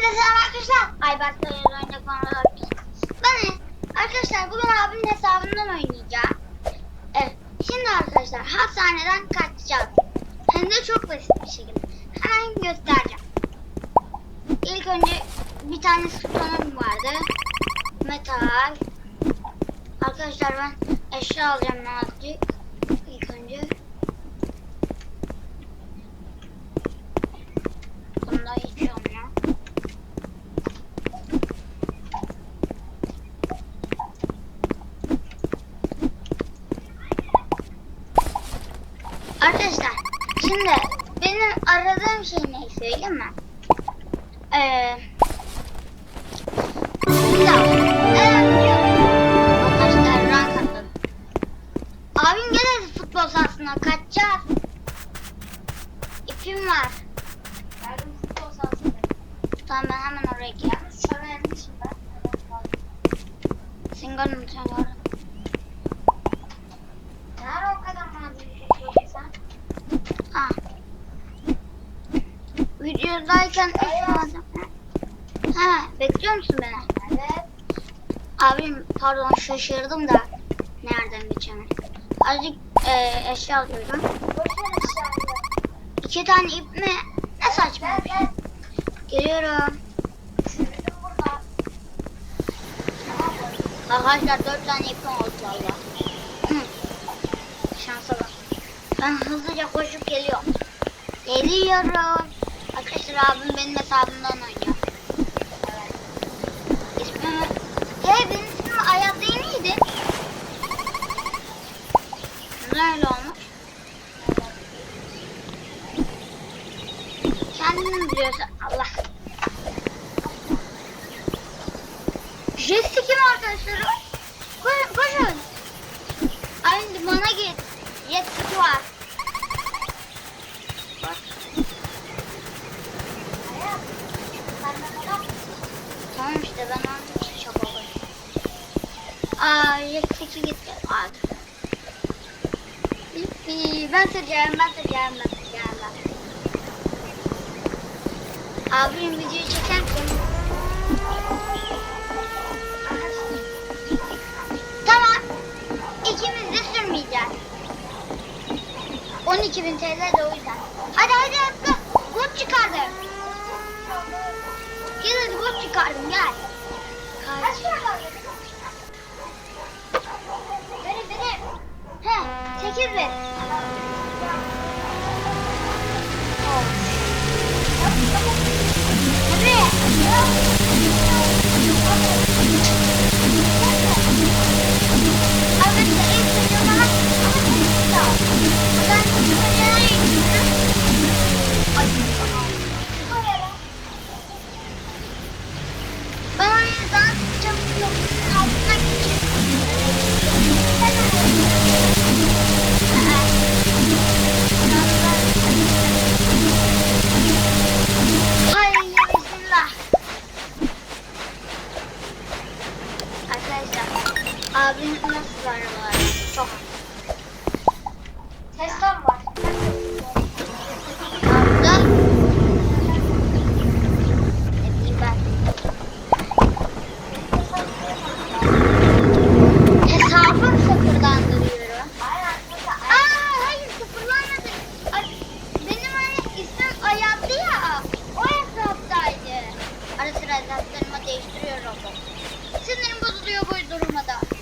Hepinize selam arkadaşlar. Ayberk'le oyunda konuda Ben arkadaşlar bugün abimin hesabından oynayacağım. Evet. Şimdi arkadaşlar hastaneden kaçacağız. Hem de çok basit bir şekilde. Hemen göstereceğim. İlk önce bir tane sütunum vardı. Metal. Arkadaşlar ben eşya alacağım azıcık. İlk önce. Bunda hiç olmuyor. Arkadaşlar şimdi benim aradığım söyleyeyim mi? Ee, pilav. Evet. Arkadaşlar rank atladım. Abim hadi futbol sahasına kaçacağız. İpim var. Yardım futbol sahasında. Tamam ben hemen oraya gidiyorum. Sana vermişim ben. Singal'ın sen var. Ne ara o kadar yapıyorsun sen? Ha. Videodayken istemedim. Ha, bekliyor musun beni? Evet. Abim pardon şaşırdım da nereden geçeceğimi. Azıcık e, eşya alıyorum. İki tane ip mi? Ne saçma. Geliyorum. Arkadaşlar dört tane ipim oldu valla. Şansa bak. Ben hızlıca koşup geliyorum. Geliyorum. Arkadaşlar abim benim hesabımdan oynuyor. Evet. İsmimi... Hey benim ismim Ayaz değil miydi? Neden öyle olmuş? Kendin biliyorsun. Allah. Jesse kim arkadaşlar? Koşun koşun. Aynı bana git. Jesse var. Bak. Hayat. Sen de bana Tamam işte ben onun için şok oldum. Aa Jesse gitti. Hadi. Süreceğim, ben süreceğim. Ben. Abim videoyu çeker misin? Tamam. İkimiz de sürmeyeceğiz. 12 bin TL de o yüzden. Hadi hadi hadi. Kod çıkardım. Gel hadi kod çıkardım gel. Kaç? Benim benim. He 8 bin. Yeah. Hesaptaydı. Ara sıra hesaplarımı değiştiriyorum. Sinirim bozuluyor bu durumda.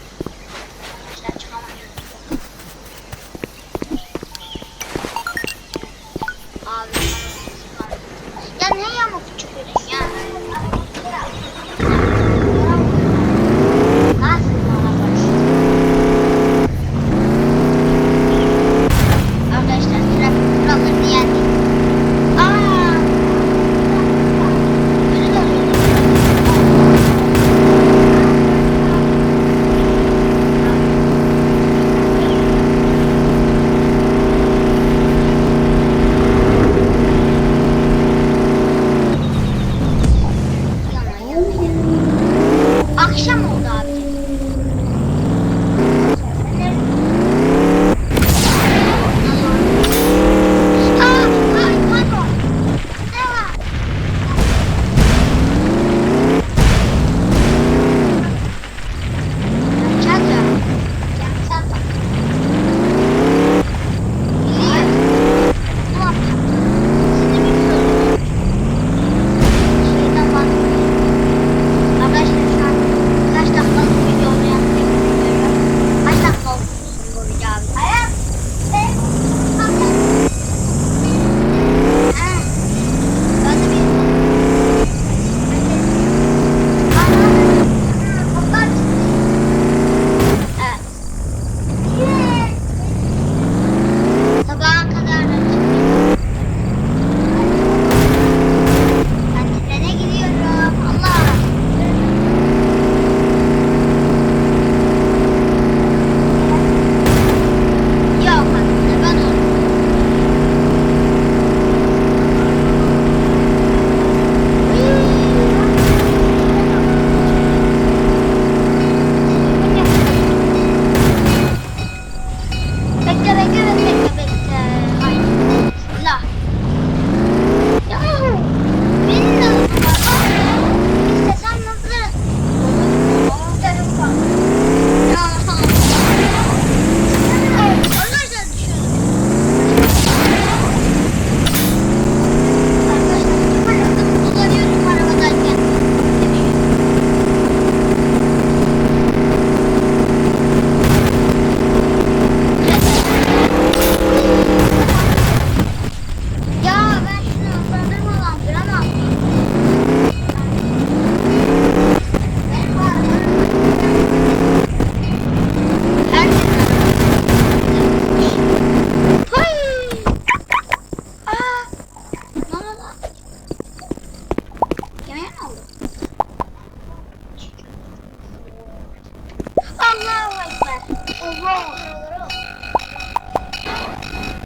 Allahu Ekber. Allah.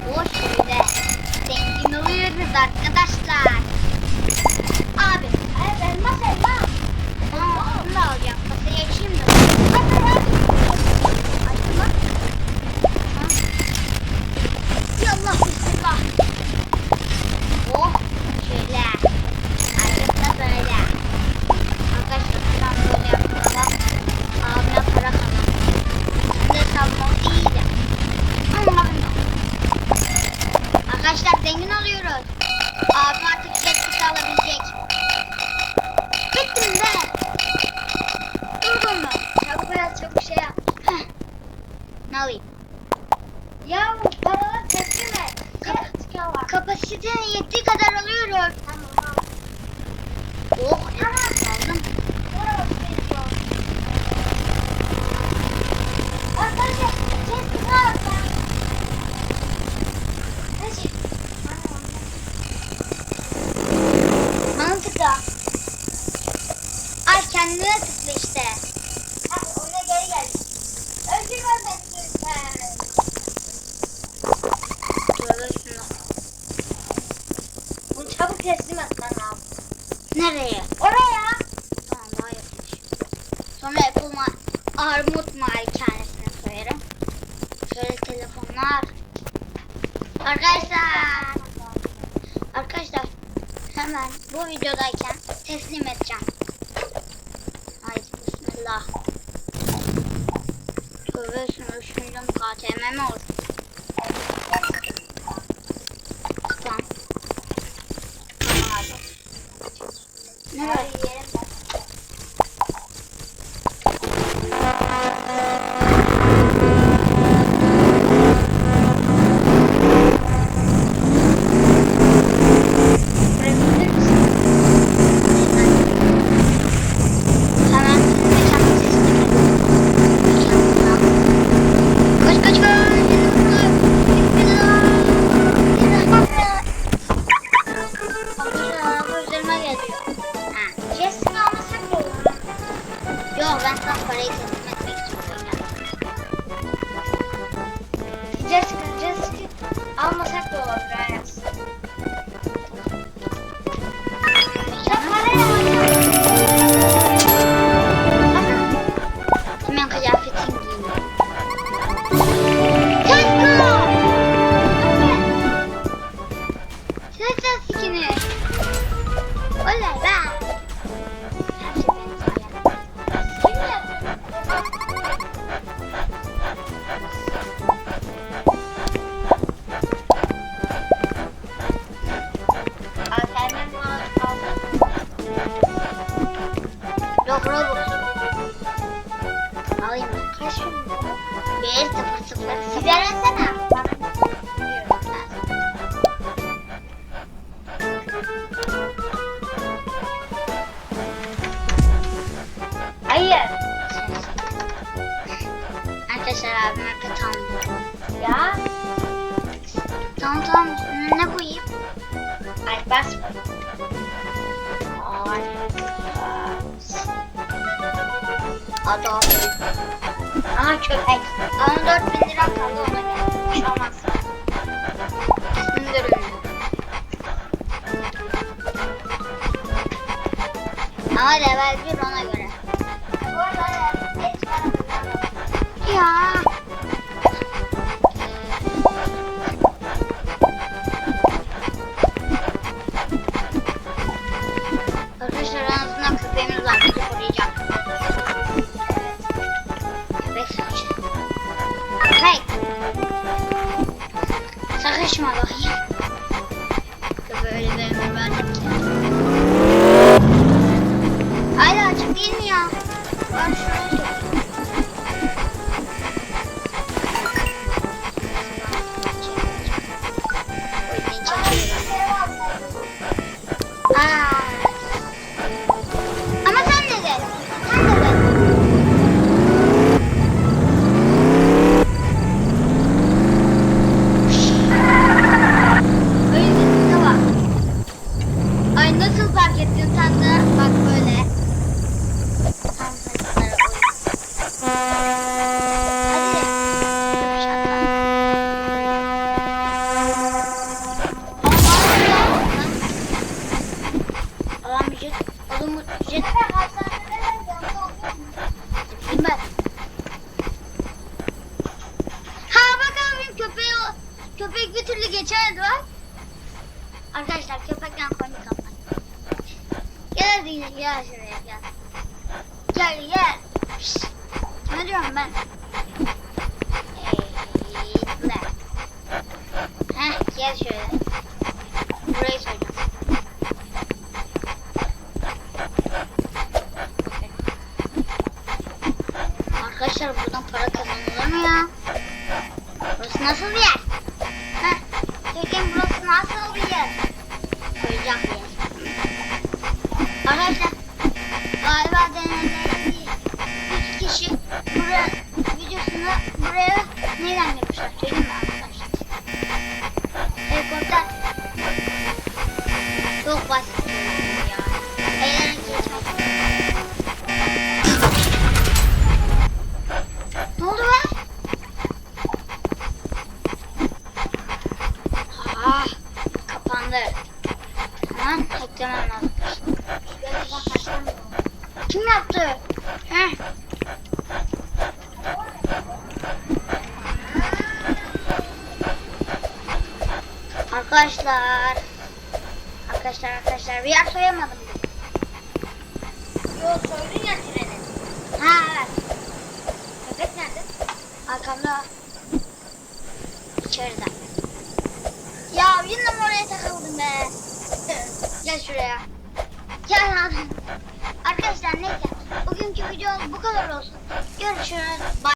O şöyle zengin oluyoruz arkadaşlar. Abi, evet, elmas elmas. Allah alacağım. Kapasitenin yettiği kadar alıyoruz. Tamam. Oh evet aldım. Arkadaşlar Jessica orada. Teslim et bana. Nereye? Oraya. Tamam daha yapmış. Sonra Apple ma Armut malikanesine koyarım. Şöyle telefonlar. Arkadaşlar. Arkadaşlar hemen bu videodayken teslim edeceğim. Haydi bismillah. Tövbe şunu düşündüm KTM mi olur? Ne Kötü almıyor. Ya. Tamam tamam ne koyayım? Ay basma. Ay. Adam. Aha köpek. Ama 4000 lira kaldı ona şey olmaz. Görün. Ama level 1 ona göre. Ya. Azından köpeğimiz var. Bizi koruyacak. Köpek sıkıcı. Köpek. Sıkışma bakayım. Köpeğe öyle bir ömür verdik ki. Geçemedi bak. Arkadaşlar köpekten komik kapat. Gel hadi gel, gel şuraya gel. Gel gel. Şşt. Ne diyorum ben? Eğitle. Heh gel şöyle. Burayı söyleyeceğim. Arkadaşlar buradan para kazanılır mı ya? Burası nasıl bir yer? Nasıl bir yer? Koyacak bir yer. Arkadaşlar galiba denenlerin üç kişi buraya videosunu buraya neyden yapmışlar? Söyleyeyim mi arkadaşlar? Helikopter çok basit Arkadaşlar. Arkadaşlar arkadaşlar bir yer soyamadım. Yok soydun ya treni. Ha evet. Köpek nerede? Arkamda. İçeride. Ya yine mi oraya takıldım be? Gel şuraya. Gel lan. Arkadaşlar neyse. Bugünkü video bu kadar olsun. Görüşürüz. Bye.